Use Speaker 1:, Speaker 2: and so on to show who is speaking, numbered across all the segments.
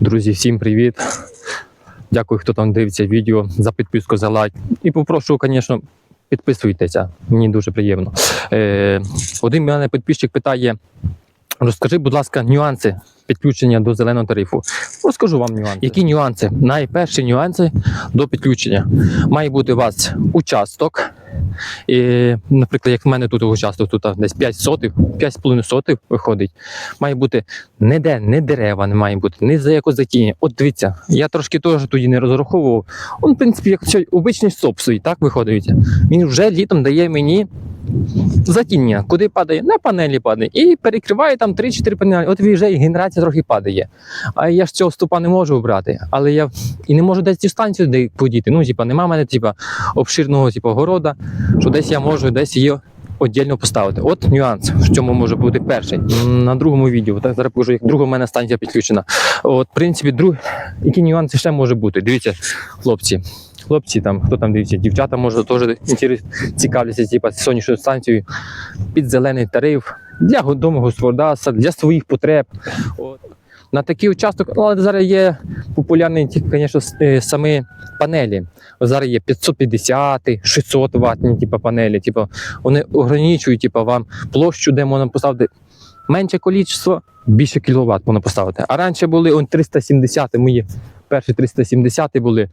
Speaker 1: Друзі, всім привіт. Дякую, хто там дивиться відео за підписку, за лайк. І попрошу, звісно, підписуйтеся. Мені дуже приємно. Е, один мене підписчик питає: розкажи, будь ласка, нюанси підключення до зеленого тарифу. Розкажу вам нюанси. Які нюанси? Найперші нюанси до підключення. Має бути у вас участок. І, наприклад, як в мене тут участок, тут десь 5 сотих, 5,5 сотих виходить. Має бути ніде, не дерева не має бути, ні за якось затіння. От дивіться, я трошки теж тоді не розраховував. Он, в принципі, як обичний соп стоїть, так виходить. Він вже літом дає мені затіння. Куди падає? На панелі падає. І перекриває там 3-4 панелі. От вже і генерація трохи падає. А я ж цього стопа не можу обрати. Але я і не можу десь цю станцію де подіти. Ну, типа, нема мене типа, обширного типу, города, що десь я можу десь її віддільно поставити. От нюанс, в чому може бути перший. На другому відео, так зараз покажу, як друга в мене станція підключена. От, в принципі, друг... які нюанси ще може бути? Дивіться, хлопці. Хлопці, там, хто там дивиться, дівчата, може, теж цікавляться, типа, сонячною станцією під зелений тариф для го- домогосподарства, для своїх потреб. От. На такий участок, але зараз є популярні, звісно, е, самі панелі. Зараз є 550, 600 ватні типу, панелі. Типу, вони ограничують типу, вам площу, де можна поставити менше кількість, більше кіловат можна поставити. А раніше були он 370 мої перші 370 були.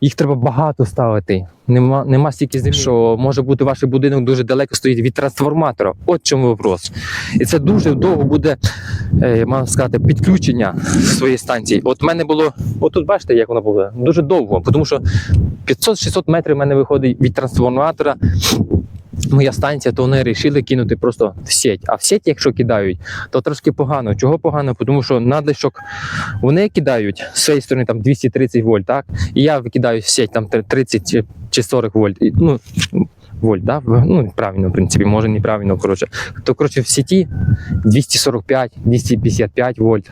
Speaker 1: Їх треба багато ставити. Нема, нема стільки землі, що може бути ваш будинок дуже далеко стоїть від трансформатора. От чому вопрос. І це дуже довго буде, е, можна сказати, підключення своєї станції. От в мене було, от тут бачите, як воно було, дуже довго, тому що 500-600 метрів в мене виходить від трансформатора. Моя станція, то вони вирішили кинути просто в сеть. А в сеть, якщо кидають, то трошки погано. Чого погано? Тому що надлишок вони кидають з цієї сторони там 230 вольт, так? І я викидаю в сеть там 30 чи- чи 40 вольт. І, Ну, вольт, да? Ну правильно, в принципі, може неправильно. Коротше. То коротше в сеті 245, 255 вольт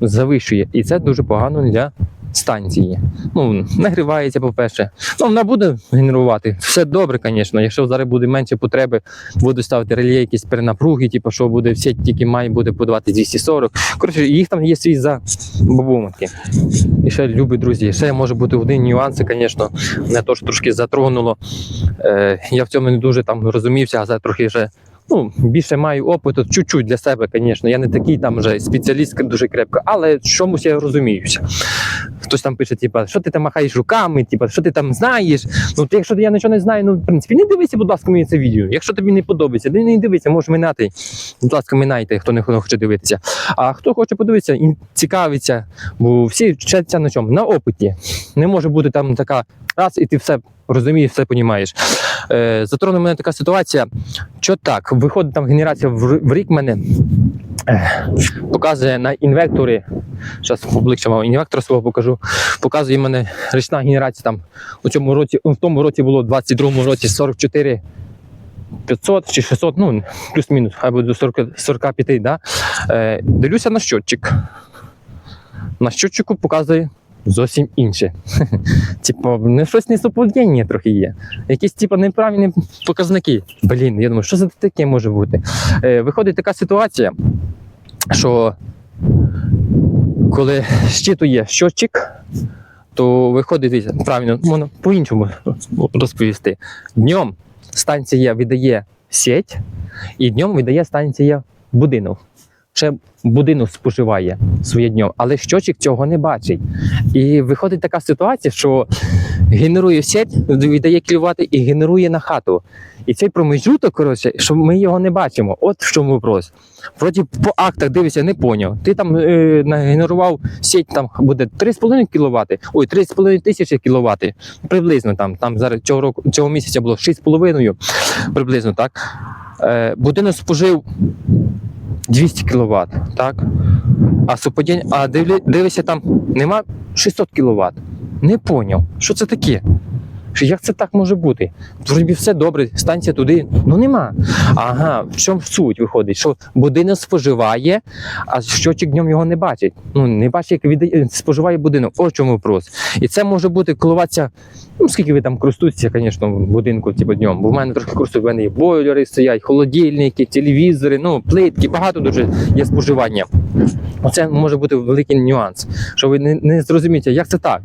Speaker 1: завищує. І це дуже погано для станції. Ну, нагрівається, по-перше. Ну, вона буде генерувати. Все добре, звісно. Якщо зараз буде менше потреби, буду ставити реле, якісь перенапруги, типу, що буде в сеть тільки має буде подавати 240. Коротше, їх там є свій за бабуматки. І ще, любі друзі, ще може бути один нюанс, звісно, мене теж трошки затронуло. Е, я в цьому не дуже там розумівся, а зараз трохи вже. Ну, більше маю опиту, чуть-чуть для себе, звісно. Я не такий там вже спеціаліст дуже крепко, але чомусь я розуміюся. Хтось там пише, типа, що ти там махаєш руками, типа, що ти там знаєш. Ну, ти, якщо я нічого не знаю, ну в принципі, не дивися, будь ласка, мені це відео. Якщо тобі не подобається, не дивися, можеш минати. Будь ласка, минайте, хто не хоче дивитися. А хто хоче подивитися, і цікавиться, бо всі вчаться на чому? На опиті. Не може бути там така раз, і ти все розумієш, все розумієш. Е, затронула мене така ситуація. Що так, виходить там генерація в рік мене. Показує на інвекторі. Зараз обличчя мав інвектор свого покажу. Показує мене річна генерація там у цьому році, в тому році було в 22-му році 44 500 чи 600, ну плюс-мінус, або до 40, 45, да? Е, дивлюся на щотчик. На щотчику показує зовсім інше. Типу, не щось несовпадіння трохи є. Якісь типу, неправильні показники. Блін, я думаю, що за таке може бути? Е, виходить така ситуація, що коли щитує щотчик, то виходить, правильно, можна по-іншому розповісти. Днем станція видає сеть, і днем видає станція будинок. Ще будинок споживає своє днем, але щочик цього не бачить. І виходить така ситуація, що генерує сеть, віддає кіловати і генерує на хату. І цей промежуток, коротше, що ми його не бачимо. От в чому вопрос. Вроді по актах дивишся, не поняв. Ти там е, нагенерував сеть, там буде 3,5 кВт, ой, 3,5 тисячі кВт. Приблизно там. Там зараз цього року цього місяця було 6,5 приблизно, так. Е, будинок спожив 200 кВт, так? А суподіння, а дивлі, там нема 600 кВт. Не поняв, що це таке? Як це так може бути? Вроді все добре, станція туди. Ну нема. Ага, в чому суть виходить? Що будинок споживає, а щочик днем його не бачить. Ну не бачить, як від... споживає будинок. Ось чому вопрос. І це може бути коливатися Ну, скільки ви там користуєтеся, звісно, в будинку типу, днем. Бо в мене трошки користують, в мене є бойлери стоять, холодильники, телевізори, ну, плитки, багато дуже є споживання. Оце може бути великий нюанс, що ви не, не зрозумієте, як це так,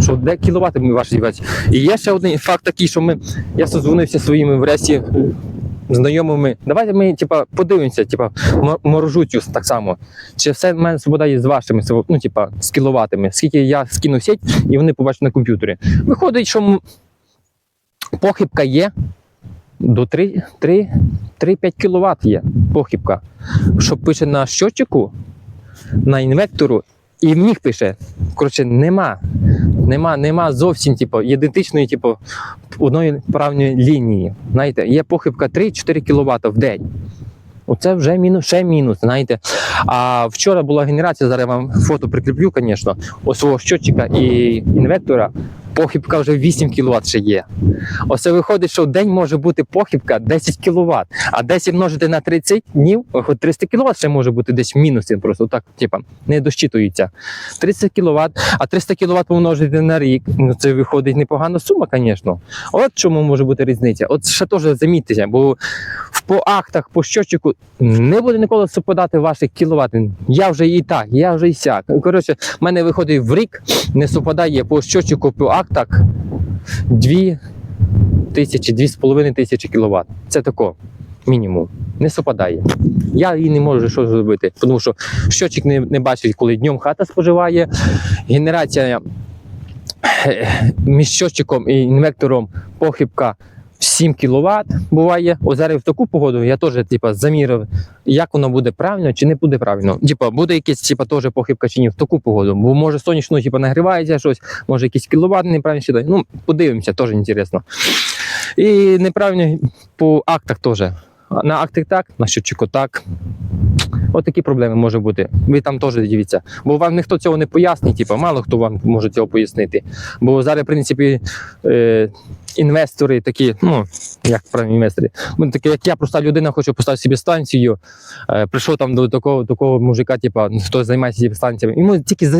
Speaker 1: що де кіловати ми ваші. І є ще один факт такий, що ми, я созвонився своїми своїми врешті знайомими. Давайте ми типа, подивимося, типа, мо- морожутю так само. Чи все в мене свобода є з вашими, ну, типа, з кіловатами, скільки я скину сеть, і вони побачать на комп'ютері. Виходить, що похибка є до 3-5 кВт є похибка. Що пише на щотчику, на інвектору, і в них пише. Коротше, нема. Нема, нема зовсім типу, ідентичної, типу, одної правильної лінії. Знаєте, є похибка 3-4 кВт в день. Оце вже мінус, ще мінус, знаєте. А вчора була генерація, зараз я вам фото прикріплю, звісно, ось свого щотчика і інвектора. Похибка вже 8 кВт ще є. Оце виходить, що в день може бути похибка 10 кВт, а 10 множити на 30 днів, хоч 300 кВт ще може бути десь в мінусі, просто так, типа, не дощитується. 30 кВт, а 300 кВт помножити на рік, ну це виходить непогана сума, звісно. От чому може бути різниця. От ще теж замітьте, бо по актах, по щотчику не буде ніколи совпадати ваших кіловат. Я вже і так, я вже і сяк. Коротше, в мене виходить в рік, не совпадає по щотчику, по актах 2 тисячі, 2,5 тисячі кіловат. Це тако. Мінімум. Не совпадає. Я її не можу що зробити, тому що щочик не, не бачить, коли днем хата споживає. Генерація е, між щочиком і інвектором похибка 7 кВт буває. О, зараз в таку погоду я теж типа, замірив, як воно буде правильно чи не буде правильно. Типа, буде якась типа, теж похибка чи ні в таку погоду. Бо може сонячно типа, нагрівається щось, може якісь кіловат неправильно сідає. Ну, подивимося, теж інтересно. І неправильно по актах теж. На актах так, на щотчику так. От такі проблеми може бути. Ви там теж дивіться. Бо вам ніхто цього не пояснить, типу, мало хто вам може цього пояснити. Бо зараз, в принципі, е, інвестори такі, ну, як правильно інвестори, ну, такі, як я проста людина, хочу поставити собі станцію. Е, прийшов там до такого, такого мужика, типу, хто займається станціями. Йому тільки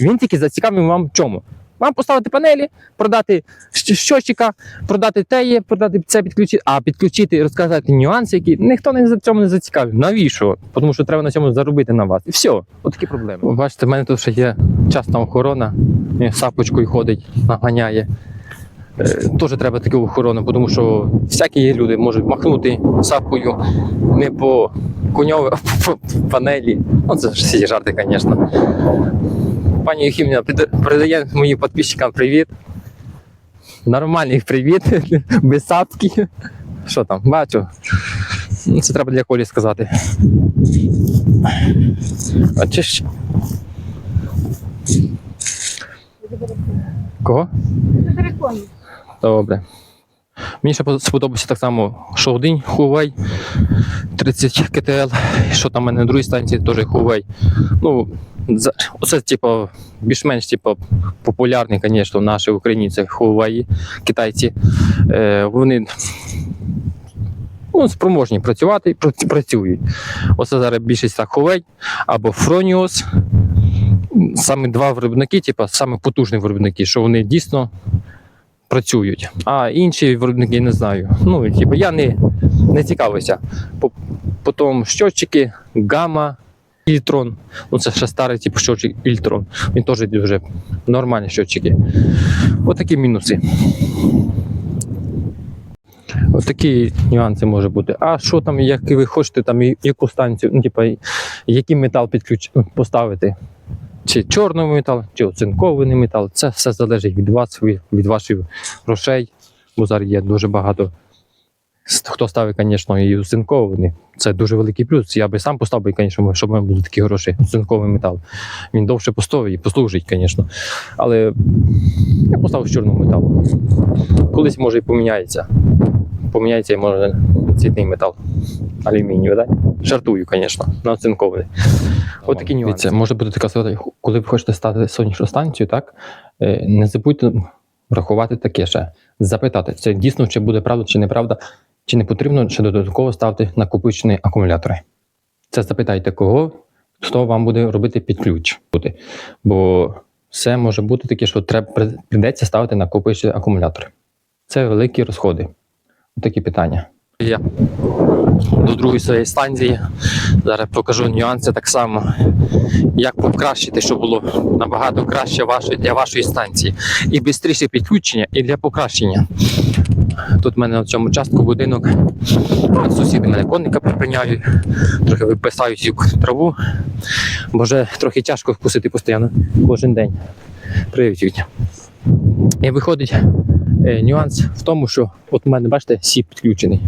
Speaker 1: він тільки зацікавив вам в чому? Вам поставити панелі, продати щ- щотчика, продати теє, продати це підключити, а підключити, розказати нюанси, які ніхто не за цьому не зацікавив. Навіщо? Тому що треба на цьому заробити на вас. І все, от такі проблеми. Бачите, в мене тут ще є частна охорона, сапочкою ходить, наганяє. Е, Теж треба таку охорону, тому що всякі є люди можуть махнути сапкою не по коньові, а по панелі. Ну, це ж всі жарти, звісно. Пані Єхімівна передає моїм підписчикам привіт. Нормальний привіт, без сапки. Що там, бачу. Ну, Це треба для Колі сказати. А чи ж. Кого? Добре. Мені ще сподобався так само, один Huawei 30 КТЛ, що там в мене на другій станції теж Huawei. Ну, оце, типу, більш-менш типу, популярні, звісно, наші українці Huawei, китайці. Е, вони ну, спроможні працювати і працюють. Оце зараз більшість так Huawei або Fronius. Саме два виробники, типу, саме потужні виробники, що вони дійсно працюють. А інші виробники не знаю. Ну, типу, я не, не цікавився. По- Потім щотчики, гамма, Ільтрон. Ну, це ще старий типу щотчик Ільтрон. Він теж дуже нормальні щотчики. Отакі мінуси. Отакі нюанси може бути. А що там, як ви хочете, там яку станцію, ну, типу, який метал підключ... поставити? Чи чорний метал, чи оцинкований метал. Це все залежить від вас, від, ваших грошей. Бо зараз є дуже багато. Хто ставить, звісно, і оцинкований. Це дуже великий плюс. Я би сам поставив, звісно, щоб у мене були такі гроші. Оцинковий метал. Він довше постоїть і послужить, звісно. Але я поставив з чорного металу. Колись може і поміняється. Поміняється і може цвітний метал. Алюмінію, так? Жартую, звісно, на оцинкований. От такі нюанси. Може бути така ситуація, коли ви хочете стати сонячну станцію, так? е, Не забудьте врахувати таке ще. Запитати, це дійсно чи буде правда, чи неправда, чи не потрібно ще додатково ставити накопичені акумулятори. Це запитайте кого, хто вам буде робити під ключ. Бо все може бути таке, що треба прийдеться ставити накопичувальний акумулятор. Це великі розходи. Такі питання. Я до другої своєї станції. Зараз покажу нюанси так само, як покращити, щоб було набагато краще для вашої станції. І швидше підключення, і для покращення. Тут в мене в цьому частку будинок. От Сусіди мене конника припиняють, трохи виписають цю траву, бо вже трохи тяжко вкусити постійно кожен день. Привіт. І виходить нюанс в тому, що от у мене, бачите, сіп підключений.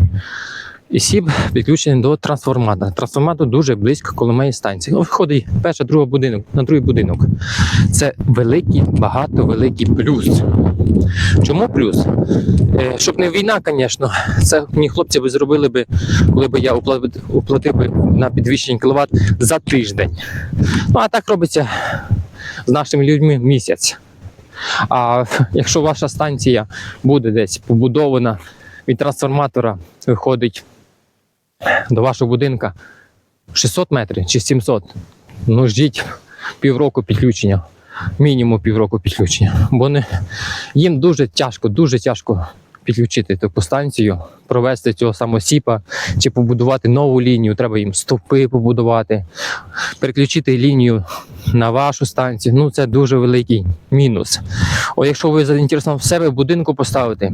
Speaker 1: І сіп підключений до трансформатора. Трансформатор дуже близько коло моєї станції. От виходить перший, другий будинок, на другий будинок. Це великий, багато великий плюс. Чому плюс? Е, щоб не війна, звісно, це мені хлопці би зробили би, коли б я уплатив би на підвищення кіловат за тиждень. Ну а так робиться з нашими людьми місяць. А якщо ваша станція буде десь побудована від трансформатора, виходить до вашого будинка 600 метрів чи 700, ну ждіть півроку підключення. Мінімум півроку підключення. Бо не, їм дуже тяжко, дуже тяжко підключити таку станцію, провести цього самосіпа чи побудувати нову лінію. Треба їм стовпи побудувати, переключити лінію на вашу станцію. Ну це дуже великий мінус. О, якщо ви заінтересовані в себе будинку поставити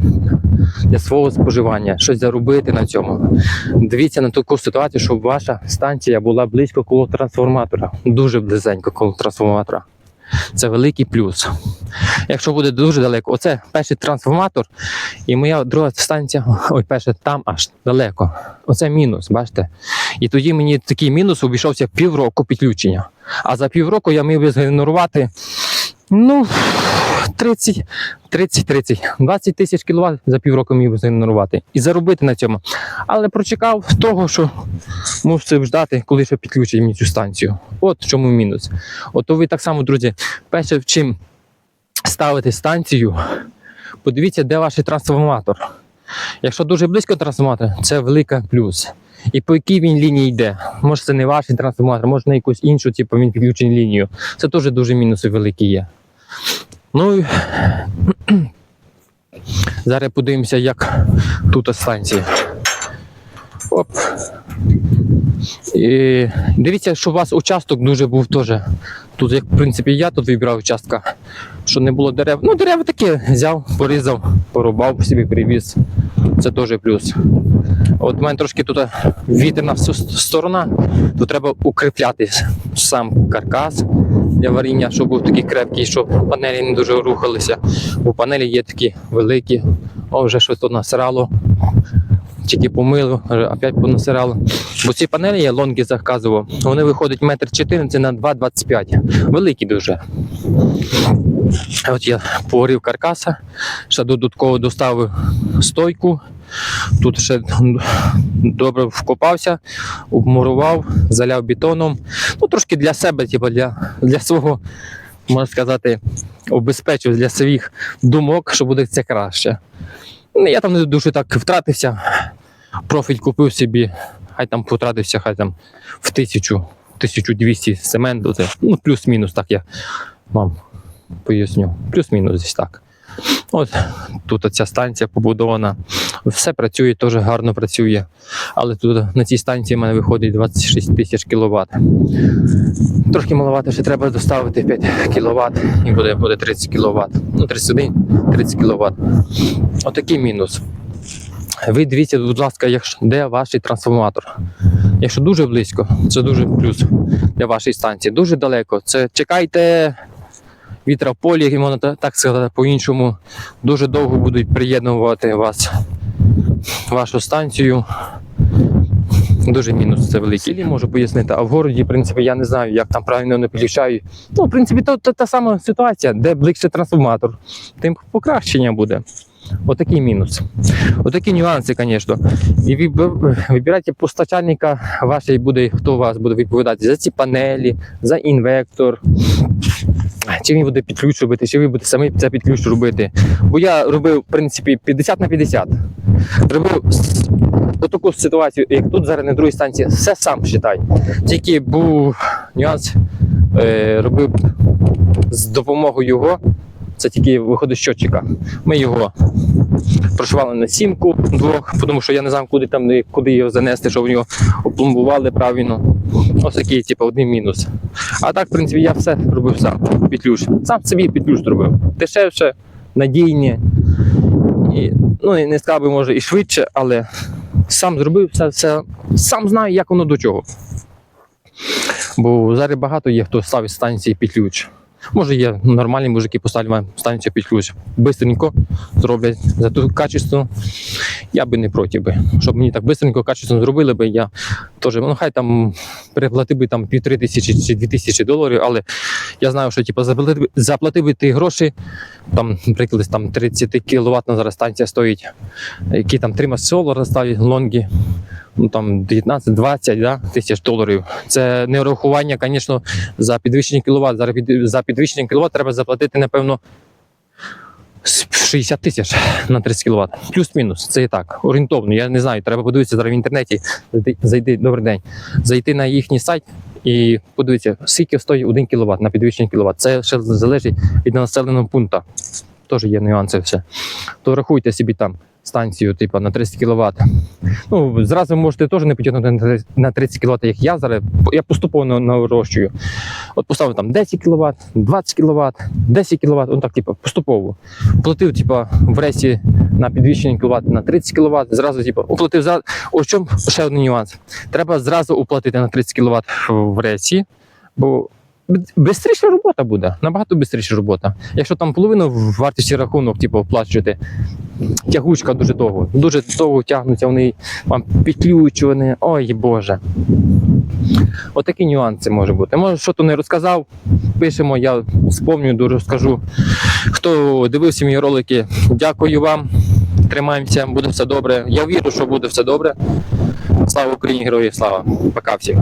Speaker 1: для свого споживання, щось заробити на цьому. Дивіться на таку ситуацію, щоб ваша станція була близько коло трансформатора, дуже близенько коло трансформатора. Це великий плюс. Якщо буде дуже далеко, оце перший трансформатор, і моя друга станція, ой, перша там аж далеко. Оце мінус, бачите? І тоді мені такий мінус обійшовся півроку підключення. А за півроку я міг би згенерувати ну, 30, 30, 30, 20 тисяч кіловат за півроку міг згенерувати і заробити на цьому. Але прочекав того, що мусив ждати, коли ще підключать мені цю станцію. От в чому мінус. От ви так само, друзі, перше, в чим ставити станцію, подивіться, де ваш трансформатор. Якщо дуже близько трансформатор, це велика плюс. І по якій він лінії йде. Може, це не ваш трансформатор, може на якусь іншу, типу він підключений лінію. Це теж дуже мінуси великі є. Ну і зараз подивимося, як тут станція. Оп. І дивіться, що у вас участок дуже був теж. Тут, як в принципі, я тут вибирав участка, що не було дерев. Ну, дерева такі взяв, порізав, порубав собі, привіз. Це теж плюс. От в мене трошки тут вітерна всю сторона, то треба укріпляти сам каркас для варіння, щоб був такий крепкий, щоб панелі не дуже рухалися. Бо панелі є такі великі. О, вже щось тут насирало. Тільки помило, опять понасирало. Бо ці панелі я лонги заказував. Вони виходять метр 14 на 2,25. Великі дуже. От я погорів каркаса, ще додатково доставив стойку. Тут ще добре вкопався, обмурував, заляв бетоном. Ну, трошки для себе, типу, для, для свого, можна сказати, обезпечив для своїх думок, що буде це краще. Ну, Я там не дуже так втратився. Профіль купив собі, хай там потратився, хай там в тисячу, 1200 цементу. Це, ну, плюс-мінус, так я вам поясню. Плюс-мінус десь так. От тут ця станція побудована. Все працює, теж гарно працює. Але тут на цій станції в мене виходить 26 тисяч кіловат. Трошки маловато ще треба доставити 5 кВт і буде, буде 30 кВт. Ну, 31, 30 кВт. Отакий мінус. Ви дивіться, будь ласка, якщо, де ваш трансформатор. Якщо дуже близько, це дуже плюс для вашої станції. Дуже далеко. Це чекайте вітра в полі, і можна так сказати по-іншому. Дуже довго будуть приєднувати вас вашу станцію. Дуже мінус це великий. Ілі можу пояснити. А в городі, в принципі, я не знаю, як там правильно не підключають. Ну, в принципі, то, то та сама ситуація, де ближче трансформатор, тим покращення буде. Отакий мінус. Отакі нюанси, звісно. І ви ви- вибирайте постачальника вашої буде, хто вас буде відповідати за ці панелі, за інвектор. Чи він буде під ключ робити, чи він буде самий це під ключ робити. Бо я робив, в принципі, 50 на 50. Робив таку ситуацію, як тут зараз на другій станції, все сам вважай. Тільки був нюанс, е, робив з допомогою його, це тільки виходить з щотчика. Ми його прошивали на сімку двох, тому що я не знав, куди там куди його занести, щоб його опломбували правильно. Ось такий, типу, один мінус. А так, в принципі, я все робив сам. Петлюш. Сам собі петлюш зробив. Дешевше, надійні. І, ну, не сказав би, може, і швидше, але сам зробив все, все, сам знаю, як воно до чого. Бо зараз багато є, хто ставить станції під. Може, є нормальні мужики поставлять станцію під ключ. Бистренько зроблять за ту качество. Я би не проти би. Щоб мені так бистренько, качественно зробили би, я теж, ну хай там переплатив би там півтори тисячі чи дві тисячі доларів, але я знаю, що типу, заплатив, заплатив би ти гроші, там, наприклад, там 30 кВт зараз станція стоїть, які там 3 солара ставить лонги, ну там 19-20 да, тисяч доларів. Це не урахування, звісно, за підвищення кіловат. За підвищення кіловат треба заплатити, напевно, 60 тисяч на 30 кВт. Плюс-мінус. Це і так, орієнтовно. Я не знаю, треба подивитися зараз в інтернеті. Зайти, добрий день. Зайти на їхній сайт і подивитися, скільки стоїть 1 кВт на підвищення кВт. Це ще залежить від населеного пункту. Теж є нюанси все. То рахуйте собі там станцію, типу, на 30 кВт. Ну, зразу можете теж не потягнути на 30 кВт, як я зараз. Я поступово нарощую. От поставив там 10 кВт, 20 кВт, 10 кВт, он так, типу, поступово. Платив, типу, в рейсі на підвищення кВт на 30 кВт, зразу, типу, уплатив за. Ось чому ще один нюанс. Треба зразу уплатити на 30 кВт в рейсі, бо Бистріша робота буде, набагато бистріша робота. Якщо там половину вартості рахунок, типу, оплачувати, тягучка дуже довго. Дуже довго тягнуться, вони вам підключують, вони. Ой Боже. Отакі нюанси може бути. Може, що то не розказав, пишемо, я спомню, дуже розкажу. Хто дивився мої ролики, дякую вам. Тримаємося, буде все добре. Я вірю, що буде все добре. Слава Україні, герої, слава. Пока всім.